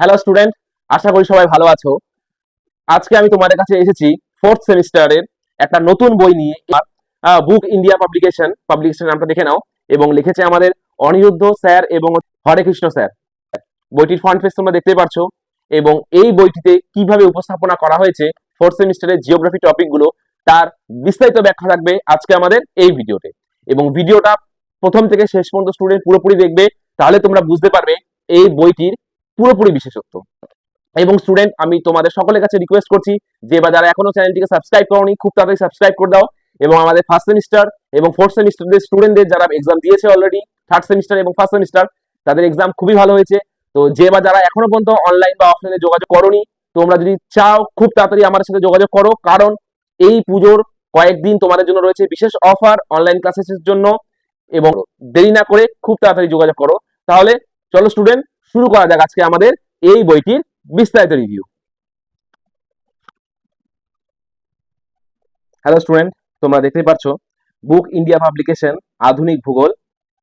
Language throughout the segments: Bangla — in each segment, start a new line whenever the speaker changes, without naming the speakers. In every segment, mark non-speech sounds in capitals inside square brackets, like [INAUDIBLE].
হ্যালো স্টুডেন্ট আশা করি সবাই ভালো আছো। আজকে আমি তোমাদের কাছে এসেছি ফোর্থ সেমিস্টারের একটা নতুন বই নিয়ে। বুক ইন্ডিয়া পাবলিকেশন পাবলিকেশন নামটা দেখে নাও। এবং লিখেছে আমাদের অনিরুদ্ধ স্যার এবং হরে কৃষ্ণ স্যার। বইটির ফ্রন্ট পেজ তোমরা দেখতে পাচ্ছ এবং এই বইটিতে কীভাবে উপস্থাপনা করা হয়েছে ফোর্থ সেমিস্টারের জিওগ্রাফি টপিকগুলো তার বিস্তারিত ব্যাখ্যা থাকবে আজকে আমাদের এই ভিডিওতে। এবং ভিডিওটা প্রথম থেকে শেষ পর্যন্ত স্টুডেন্ট পুরোপুরি দেখবে, তাহলে তোমরা বুঝতে পারবে এই বইটির পুরোপুরি বিশেষত্ব। এবং স্টুডেন্ট আমি তোমাদের সকলের কাছে রিকোয়েস্ট করছি যে বা যারা এখনও চ্যানেলটিকে সাবস্ক্রাইব করোনি, খুব তাড়াতাড়ি সাবস্ক্রাইব করে দাও এবং আমাদের ফার্স্ট সেমিস্টার এবং ফোর্থ সেমিস্টারদের স্টুডেন্টদের যারা এক্সাম দিয়েছে অলরেডি থার্ড সেমিস্টার এবং ফার্স্ট সেমিস্টার তাদের এক্সাম খুবই ভালো হয়েছে। তো যে বা যারা এখনও পর্যন্ত অনলাইন বা অফলাইনে যোগাযোগ করোনি, তোমরা যদি চাও খুব তাড়াতাড়ি আমাদের সাথে যোগাযোগ করো, কারণ এই পুজোর কয়েকদিন তোমাদের জন্য রয়েছে বিশেষ অফার অনলাইন ক্লাসেসের জন্য এবং দেরি না করে খুব তাড়াতাড়ি যোগাযোগ করো। তাহলে চলো স্টুডেন্ট শুরু করা যাক আজকে আমাদের এই বইটির বিস্তারিত রিভিউ হ্যালো স্টুডেন্ট তোমরা দেখতেই পাচ্ছ বুক ইন্ডিয়া পাবলিকেশন আধুনিক ভূগোল,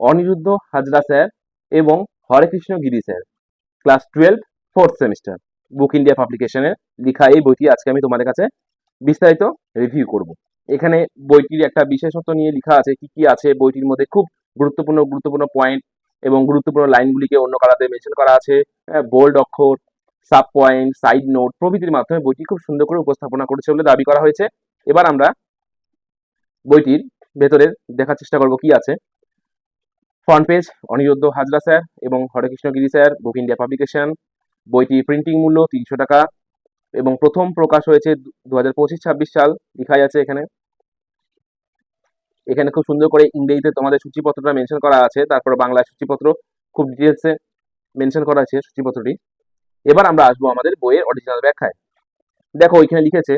অনিরুদ্ধ হাজরা স্যার এবং Harekrishna Giri sir, class twelve fourth semester book India পাবলিকেশনের লেখা এই বইটি আজকে আমি তোমাদের কাছে বিস্তারিত রিভিউ করব। এখানে বইটির একটা বিশেষত্ব নিয়ে লেখা আছে, কি কি আছে, বইটির মধ্যে খুব গুরুত্বপূর্ণ গুরুত্বপূর্ণ পয়েন্ট এবং গুরুত্বপূর্ণ লাইনগুলিকে অন্য কালাতে মেনশন করা আছে। বোল্ড অক্ষর সাব পয়েন্ট সাইড নোট প্রভৃতির মাধ্যমে বইটি খুব সুন্দর করে উপস্থাপনা করেছে বলে দাবি করা হয়েছে। এবার আমরা বইটির ভেতরের দেখার চেষ্টা করব কি আছে। Front page Aniruddha Hazra sir এবং Harekrishna Giri sir book India publication বইটি প্রিন্টিং মূল্য তিনশো টাকা এবং প্রথম প্রকাশ হয়েছে দু হাজার পঁচিশ ছাব্বিশ সাল। লিখাই আছে এখানে। এখানে খুব সুন্দর করে ইংরেজিতে তোমাদের সূচিপত্রটা মেনশন করা আছে, তারপর বাংলায় সূচিপত্র খুব ডিটেলসে মেনশন করা আছে সূচিপত্রটি। এবার আমরা আসব আমাদের বইয়ের অরিজিনাল ব্যাখ্যায়। দেখো এখানে লিখেছে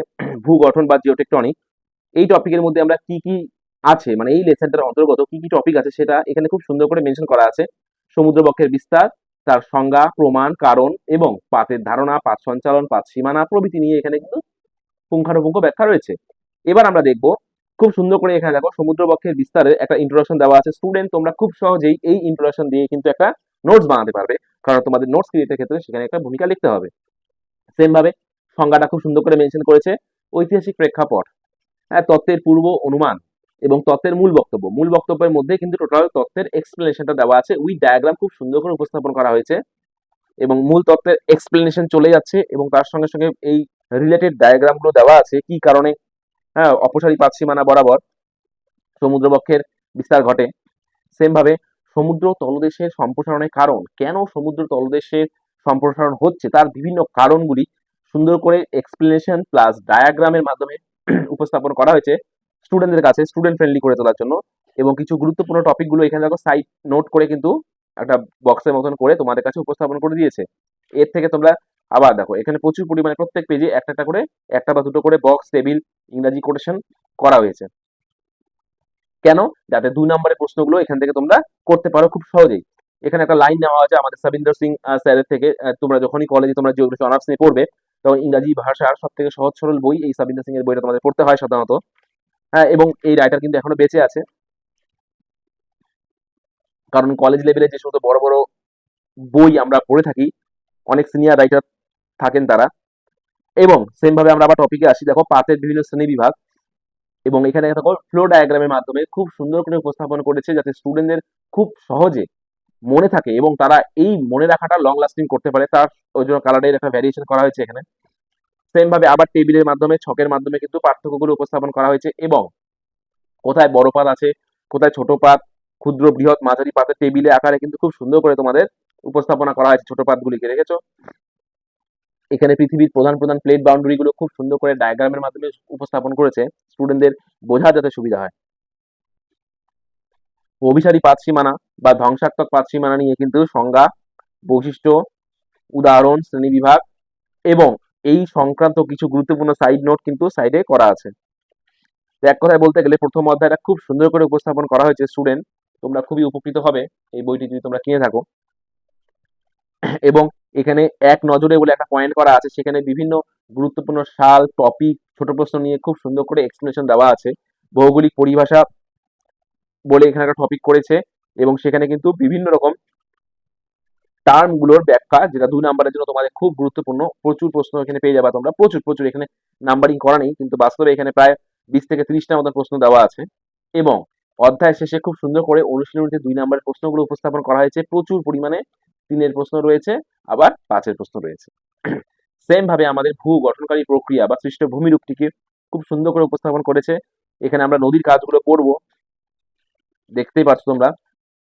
ভূগঠন বা জিওটেকটনিক এই টপিকের মধ্যে আমরা কি কি আছে মানে এই লেসনটার অন্তর্গত কি কি টপিক আছে সেটা এখানে খুব সুন্দর করে মেনশন করা আছে। সমুদ্রবক্ষের বিস্তার, তার সংজ্ঞা, প্রমাণ, কারণ এবং পাতের ধারণা, পাত সঞ্চালন, পাত সীমানা প্রভৃতি নিয়ে এখানে কিন্তু পুঙ্খানুপুঙ্খ ব্যাখ্যা রয়েছে। এবার আমরা দেখব খুব সুন্দর করে এখানে দেখো, সমুদ্রবক্ষের বিস্তারের একটা ইন্ট্রোডাকশন দেওয়া আছে। স্টুডেন্ট তোমরা খুব সহজেই এই ইন্ট্রোডাকশন দিয়ে কিন্তু একটা নোটস বানাতে পারবে। কারণ তোমাদের নোটস ক্রিয়েটের ক্ষেত্রে সেখানে একটা ভূমিকা লিখতে হবে। সেম ভাবে সংজ্ঞাটা খুব সুন্দর করে মেনশন করেছে, ঐতিহাসিক প্রেক্ষাপট হ্যাঁ তত্ত্বের পূর্ব অনুমান এবং তত্ত্বের মূল বক্তব্য। মূল বক্তব্যের মধ্যে কিন্তু টোটাল তত্ত্বের এক্সপ্লেনেশনটা দেওয়া আছে। উইথ ডায়াগ্রাম খুব সুন্দর করে উপস্থাপন করা হয়েছে এবং মূল তত্ত্বের এক্সপ্লেনেশন চলে যাচ্ছে এবং তার সঙ্গে সঙ্গে এই রিলেটেড ডায়াগ্রামগুলো দেওয়া আছে। কি কারণে হ্যাঁ অপসারী পাত সীমানা বরাবর। সমুদ্রবক্ষের বিস্তার ঘটে। সেম ভাবে সমুদ্র তলদেশের সম্প্রসারণের কারণ। কেন সমুদ্র তলদেশের সম্প্রসারণ হচ্ছে? তার বিভিন্ন কারণগুলি সুন্দর করে এক্সপ্লেনেশন প্লাস ডায়াগ্রামের মাধ্যমে [CLEARS THROAT] উপস্থাপন করা হয়েছে স্টুডেন্টদের কাছে স্টুডেন্ট ফ্রেন্ডলি করে তোলার জন্য। এবং কিছু গুরুত্বপূর্ণ টপিকগুলো এখানে দেখো সাইড নোট করে কিন্তু একটা বক্সের মতন করে তোমাদের কাছে উপস্থাপন করে দিয়েছে। এর থেকে তোমরা আবার দেখো, এখানে প্রচুর পরিমাণে প্রত্যেক পেজে একটা একটা করে, একটা বা দুটো করে বক্স টেবিল ইংরাজি কোটেশন করা হয়েছে। কেন? যাতে দুই নম্বরের প্রশ্নগুলো এখান থেকে তোমরা করতে পারো খুব সহজেই। এখানে একটা লাইন নেওয়া আছে আমাদের সাবিন্দর সিং স্যারের থেকে। তোমরা যখনই কলেজে তোমরা জিওগ্রাফি অনার্স নিয়ে পড়বে, তখন ইংরাজি ভাষার সব থেকে সহজ সরল বই এই সাবিন্দর সিং এর বইটা তোমাদের পড়তে হয় সাধারণত। হ্যাঁ এবং এই রাইটার কিন্তু এখনও বেঁচে আছে। কারণ কলেজ লেভেলে যে সমস্ত বড় বড় বই আমরা পড়ে থাকি, অনেক সিনিয়র রাইটার থাকেন তারা। এবং সেম ভাবে আমরা আবার টপিকে আসি, দেখো পাতের বিভিন্ন শ্রেণি বিভাগ এবং এখানে দেখো ফ্লো ডায়াগ্রামের মাধ্যমে খুব সুন্দর করে উপস্থাপন করেছে যাতে স্টুডেন্টদের খুব সহজে মনে থাকে এবং তারা এই মনে রাখাটা লং লাস্টিং করতে পারে। তার ওই জন্য কালারের একটা ভ্যারিয়েশন করা হয়েছে এখানে। সেম ভাবে আবার টেবিলের মাধ্যমে, ছকের মাধ্যমে কিন্তু পার্থক্যগুলো উপস্থাপন করা হয়েছে এবং কোথায় বড় পাত আছে, কোথায় ছোট পাত, ক্ষুদ্র, বৃহৎ, মাঝারি পাতের টেবিলে আকারে কিন্তু খুব সুন্দর করে তোমাদের উপস্থাপনা করা হয়েছে ছোট পাতগুলিকে রেখেছো এখানে পৃথিবীর প্রধান প্রধান প্লেট বাউন্ডারি গুলো খুব সুন্দর করে ডায়াগ্রামের মাধ্যমে উপস্থাপন করেছে। স্টুডেন্টদের বোঝা যাতে সুবিধা হয়। অভিসারী পাত সীমানা বা ধ্বংসাত্মক পাত সীমানা নিয়ে কিন্তু সংজ্ঞা, বৈশিষ্ট্য, উদাহরণ, শ্রেণি বিভাগ এবং এই সংক্রান্ত কিছু গুরুত্বপূর্ণ সাইড নোট কিন্তু সাইডে করা আছে। এক কথায় বলতে গেলে প্রথম অধ্যায়টা খুব সুন্দর করে উপস্থাপন করা হয়েছে স্টুডেন্ট তোমরা খুবই উপকৃত হবে এই বইটি যদি তোমরা কিনে থাকো। এবং এখানে এক নজরে বলে একটা পয়েন্ট করা আছে। সেখানে বিভিন্ন গুরুত্বপূর্ণ সাল টপিক ছোট প্রশ্ন নিয়ে খুব সুন্দর করে এক্সপ্লেনেশন দেওয়া আছে। ভৌগোলিক পরিভাষা বলে এখানে একটা টপিক করেছে এবং সেখানে কিন্তু বিভিন্ন রকম টার্মগুলোর ব্যাখ্যা, যেটা দুই নাম্বারের জন্য তোমাদের খুব গুরুত্বপূর্ণ। প্রচুর প্রশ্ন এখানে পেয়ে যাবে তোমরা। প্রচুর প্রচুর। এখানে নাম্বারিং করা নেই, কিন্তু বাস্তবে এখানে প্রায় বিশ থেকে ত্রিশটার মতো প্রশ্ন দেওয়া আছে। এবং অধ্যায় শেষে খুব সুন্দর করে অনুশীলনীতে দুই নাম্বারের প্রশ্নগুলো উপস্থাপন করা হয়েছে। প্রচুর পরিমাণে তিনের প্রশ্ন রয়েছে, আবার পাঁচের প্রশ্ন রয়েছে। সেম ভাবে আমাদের ভূ গঠনকারী প্রক্রিয়া বা সৃষ্ট ভূমিরূপটিকে খুব সুন্দর করে উপস্থাপন করেছে। এখানে আমরা নদীর কাজগুলো পড়ব দেখতেই পাচ্ছ তোমরা,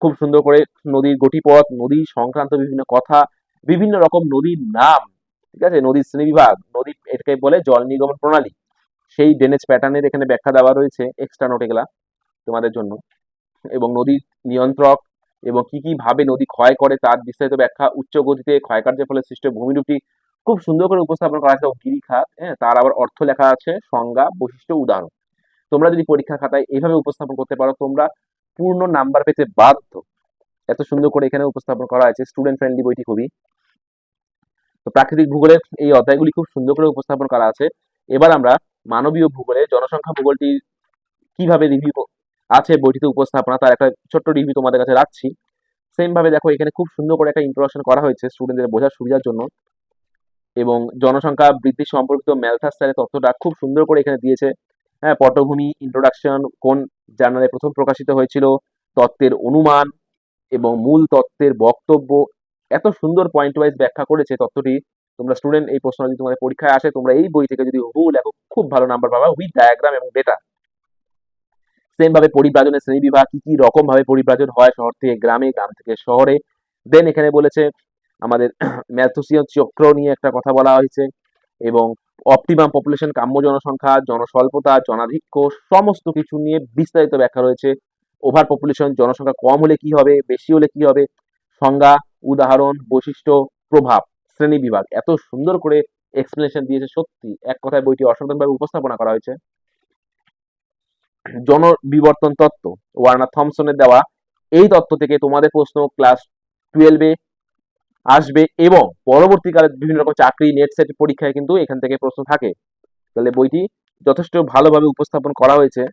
খুব সুন্দর করে নদীর গতিপথ, নদী সংক্রান্ত বিভিন্ন কথা, বিভিন্ন রকম নদীর নাম, ঠিক আছে? নদীর শ্রেণীবিভাগ, নদী এটাকে বলে জল নির্গমন প্রণালী। সেই ড্রেনেজ প্যাটার্নের এখানে ব্যাখ্যা দেওয়া রয়েছে এক্সট্রা নোট তোমাদের জন্য। এবং নদীর নিয়ন্ত্রক এবং কি কি ভাবে নদী ক্ষয় করে তার বিস্তারিত ব্যাখ্যা উচ্চ গতিতে ক্ষয়কার্যের ফলে সৃষ্ট ভূমিরূপটি খুব সুন্দর করে উপস্থাপন করা আছে গিরিখাত হ্যাঁ তার আবার অর্থ লেখা আছে, সংজ্ঞা, বৈশিষ্ট্য, উদাহরণ। তোমরা যদি পরীক্ষা খাতায় এইভাবে উপস্থাপন করতে পারো, তোমরা পূর্ণ নাম্বার পেতে বাধ্য। এত সুন্দর করে এখানে উপস্থাপন করা হয়েছে স্টুডেন্ট ফ্রেন্ডলি বইটি খুবই। তো প্রাকৃতিক ভূগোলের এই অধ্যায়গুলি খুব সুন্দর করে উপস্থাপন করা আছে। এবার আমরা মানবীয় ভূগোলে জনসংখ্যা ভূগোলটি কীভাবে রিভিউ আছে, বইটিতে উপস্থাপনা, তার একটা ছোট্ট রিভিউ তোমাদের কাছে রাখছি। সেম ভাবে দেখো, এখানে খুব সুন্দর করে একটা ইন্ট্রোডাকশন করা হয়েছে স্টুডেন্টদের বোঝার সুবিধার জন্য। এবং জনসংখ্যা বৃদ্ধি সম্পর্কিত ম্যালথাস স্যারের তথ্যটা খুব সুন্দর করে এখানে দিয়েছে। হ্যাঁ পটভূমি ইন্ট্রোডাকশন কোন জার্নালে প্রথম প্রকাশিত হয়েছিল, তত্ত্বের অনুমান এবং মূল তত্ত্বের বক্তব্য। এত সুন্দর পয়েন্ট ওয়াইজ ব্যাখ্যা করেছে তত্ত্বটি তোমরা স্টুডেন্ট এই প্রশ্ন যদি তোমাদের পরীক্ষায় আসে, তোমরা এই বই থেকে যদি হুবহু লেখো, খুব ভালো নাম্বার পাবা উইথ ডায়াগ্রাম এবং ডেটা সেম ভাবে পরিব্রাজনের শ্রেণি বিভাগ, কি কি রকম ভাবে পরিব্রাজন হয় শহর থেকে গ্রামে, গ্রাম থেকে শহরে। দেন এখানে বলেছে, আমাদের ম্যাথোসিয়ান চক্র নিয়ে একটা কথা বলা হয়েছে এবং অপটিমাম পপুলেশন কাম্য জনসংখ্যা, জনস্বল্পতা, জনাধিক্য সমস্ত কিছু নিয়ে বিস্তারিত ব্যাখ্যা রয়েছে। ওভার পপুলেশন জনসংখ্যা কম হলে কি হবে, বেশি হলে কি হবে? সংজ্ঞা, উদাহরণ, বৈশিষ্ট্য, প্রভাব, শ্রেণি বিভাগ। এত সুন্দর করে এক্সপ্লেনেশন দিয়েছে, সত্যি। এক কথায় বইটি অসাধারণভাবে উপস্থাপনা করা হয়েছে। জনবিবর্তন তত্ত্ব। ওয়ার্নার থমসনের দেওয়া এই তত্ত্ব থেকে তোমাদের প্রশ্ন ক্লাস টুয়েলভে আসবে এবং পরবর্তীকালে বিভিন্ন রকম চাকরি নেট সেট পরীক্ষায় কিন্তু এখান থেকে প্রশ্ন থাকে। তাহলে বইটি যথেষ্ট ভালোভাবে উপস্থাপন করা হয়েছে।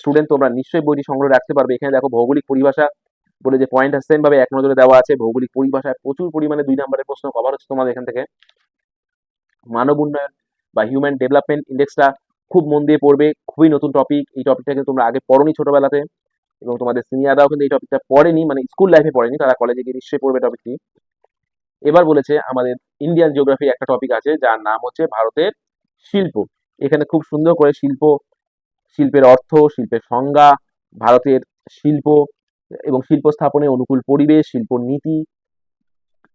স্টুডেন্ট তোমরা নিশ্চয়ই বইটি সংগ্রহ রাখতে পারবে। এখানে দেখো ভৌগোলিক পরিভাষা বলে যে পয়েন্ট সেম ভাবে এক নজরে দেওয়া আছে। ভৌগোলিক পরিভাষায় প্রচুর পরিমাণে দুই নম্বরের প্রশ্ন কভার হচ্ছে তোমাদের এখান থেকে। মানব উন্নয়ন বা হিউম্যান ডেভেলপমেন্ট ইন্ডেক্সটা খুব মন দিয়ে পড়বে, খুবই নতুন টপিক এই টপিকটাকে তোমরা আগে পড়নি ছোটবেলাতে এবং তোমাদের সিনিয়ররাও কিন্তু এই টপিকটা পড়েনি মানে স্কুল লাইফে পড়েনি, তারা কলেজে গিয়ে নিশ্চয়ই পড়বে টপিকটি এবার বলেছে আমাদের ইন্ডিয়ান জিওগ্রাফি একটা টপিক আছে, যার নাম হচ্ছে ভারতের শিল্প। এখানে খুব সুন্দর করে শিল্প, শিল্পের অর্থ, শিল্পের সংজ্ঞা, ভারতের শিল্প এবং শিল্প স্থাপনে অনুকূল পরিবেশ, শিল্প নীতি,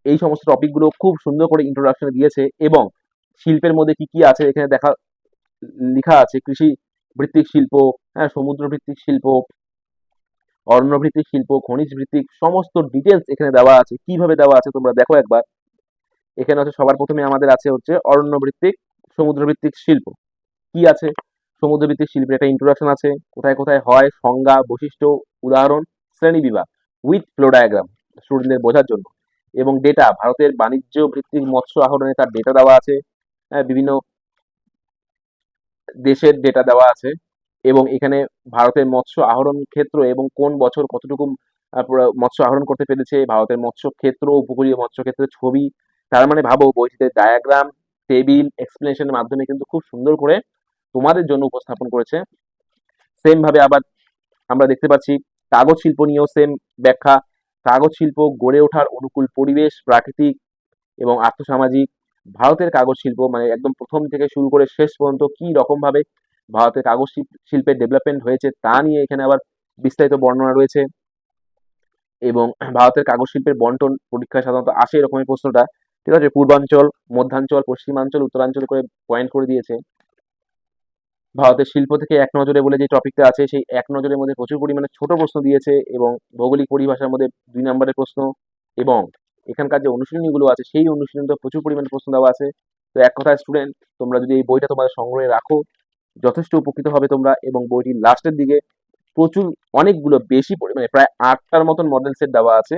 এই সমস্ত টপিকগুলো খুব সুন্দর করে ইন্ট্রোডাকশনে দিয়েছে এবং শিল্পের মধ্যে কি কি আছে এখানে দেখা লেখা আছে কৃষি ভিত্তিক শিল্প হ্যাঁ সমুদ্র ভিত্তিক শিল্প অরণ্য ভিত্তিক শিল্প খনিজ ভিত্তিক সমস্ত ডিটেলস এখানে দেওয়া আছে কীভাবে দেওয়া আছে তোমরা দেখো একবার এখানে হচ্ছে সবার প্রথমে আমাদের আছে হচ্ছে অরণ্য ভিত্তিক সমুদ্র ভিত্তিক শিল্প কি আছে সমুদ্র ভিত্তিক শিল্পের একটা ইন্ট্রোডাকশন আছে কোথায় কোথায় হয় সংজ্ঞা বৈশিষ্ট্য উদাহরণ শ্রেণি বিভাগ উইথ ফ্লো ডায়াগ্রাম স্টুডেন্টদের বোঝার জন্য এবং ডেটা ভারতের বাণিজ্য ভিত্তিক মৎস্য আহরণে তার ডেটা দেওয়া আছে হ্যাঁ, বিভিন্ন দেশের ডেটা দেওয়া আছে এবং এখানে ভারতের মৎস্য আহরণ ক্ষেত্র এবং কোন বছর কতটুকু মৎস্য আহরণ করতে পেরেছে, ভারতের মৎস্য ক্ষেত্র, উপকূলীয় মৎস্য ক্ষেত্রের ছবি, তার মানে ভাবো বইটিতে ডায়াগ্রাম টেবিল এক্সপ্লেনেশনের মাধ্যমে কিন্তু খুব সুন্দর করে তোমাদের জন্য উপস্থাপন করেছে। সেম ভাবে আবার আমরা দেখতে পাচ্ছি, কাগজ শিল্প নিয়েও সেম ব্যাখ্যা। কাগজ শিল্প গড়ে ওঠার অনুকূল পরিবেশ, প্রাকৃতিক এবং আর্থসামাজিক ভারতের কাগজ শিল্প মানে একদম প্রথম থেকে শুরু করে শেষ পর্যন্ত কি রকম ভাবে ভারতের কাগজ শিল্প- শিল্পের ডেভেলপমেন্ট হয়েছে তা নিয়ে এখানে আবার বিস্তারিত বর্ণনা রয়েছে। এবং ভারতের কাগজ শিল্পের বন্টন পরীক্ষায় সাধারণত আসে এরকমই প্রশ্নটা। ঠিক আছে? পূর্বাঞ্চল, মধ্যাঞ্চল, পশ্চিমাঞ্চল, উত্তরাঞ্চল করে পয়েন্ট করে দিয়েছে। ভারতের শিল্প থেকে এক নজরে বলে যে টপিকটা আছে, সেই এক নজরের মধ্যে প্রচুর পরিমাণে ছোট প্রশ্ন দিয়েছে এবং ভৌগোলিক পরিভাষার মধ্যে দুই নম্বরের প্রশ্ন এবং এখানকার যে অনুশীলনীগুলো আছে সেই অনুশীলনীতে প্রচুর পরিমাণে প্রশ্ন দেওয়া আছে। তো এক কথায় স্টুডেন্ট তোমরা যদি এই বইটা তোমাদের সংগ্রহে রাখো যথেষ্ট উপকৃত হবে তোমরা এবং বইটির লাস্টের দিকে প্রচুর অনেকগুলো বেশি পরিমাণে প্রায় আটটার মতন মডেল সেট দেওয়া আছে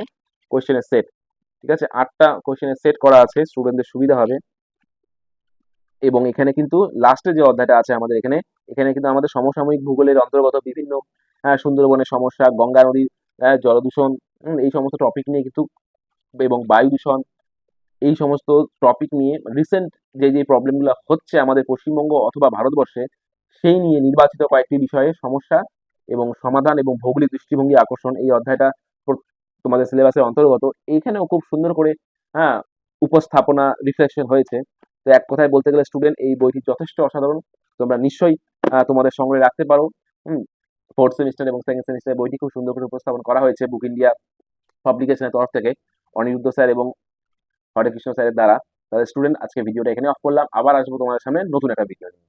কোয়েশ্চেনের সেট ঠিক আছে? আটটা কোয়েশ্চেনের সেট করা আছে স্টুডেন্টদের সুবিধা হবে। এবং এখানে কিন্তু লাস্টে যে অধ্যায়টা আছে আমাদের এখানে এখানে কিন্তু আমাদের সমসাময়িক ভূগোলের অন্তর্গত বিভিন্ন হ্যাঁ, সুন্দরবনের সমস্যা গঙ্গা নদীর হ্যাঁ, জলদূষণ এই সমস্ত টপিক নিয়ে কিন্তু এবং বায়ু দূষণ, এই সমস্ত টপিক নিয়ে রিসেন্ট যে যে প্রবলেমগুলো হচ্ছে আমাদের পশ্চিমবঙ্গ অথবা ভারতবর্ষে, সেই নিয়ে নির্বাচিত কয়েকটি বিষয়ে সমস্যা এবং সমাধান এবং ভৌগোলিক দৃষ্টিভঙ্গি আকর্ষণ এই অধ্যায়টা তোমাদের সিলেবাসের অন্তর্গত। এইখানেও খুব সুন্দর করে হ্যাঁ উপস্থাপনা রিফ্লেকশন হয়েছে। তো এক কথায় বলতে গেলে স্টুডেন্ট এই বইটি যথেষ্ট অসাধারণ। তোমরা নিশ্চয়ই তোমাদের সংগ্রহে রাখতে পারো। ফোর্থ সেমিস্টার এবং সেকেন্ড সেমিস্টার বইটি খুব সুন্দর করে উপস্থাপন করা হয়েছে বুক ইন্ডিয়া পাবলিকেশনের তরফ থেকে। অনিরুদ্ধ স্যার এবং হরে কৃষ্ণ স্যারের দ্বারা। তাদের স্টুডেন্ট আজকে ভিডিওটা এখানে অফ করলাম। আবার আসব তোমাদের সামনে নতুন একটা ভিডিও নিয়ে।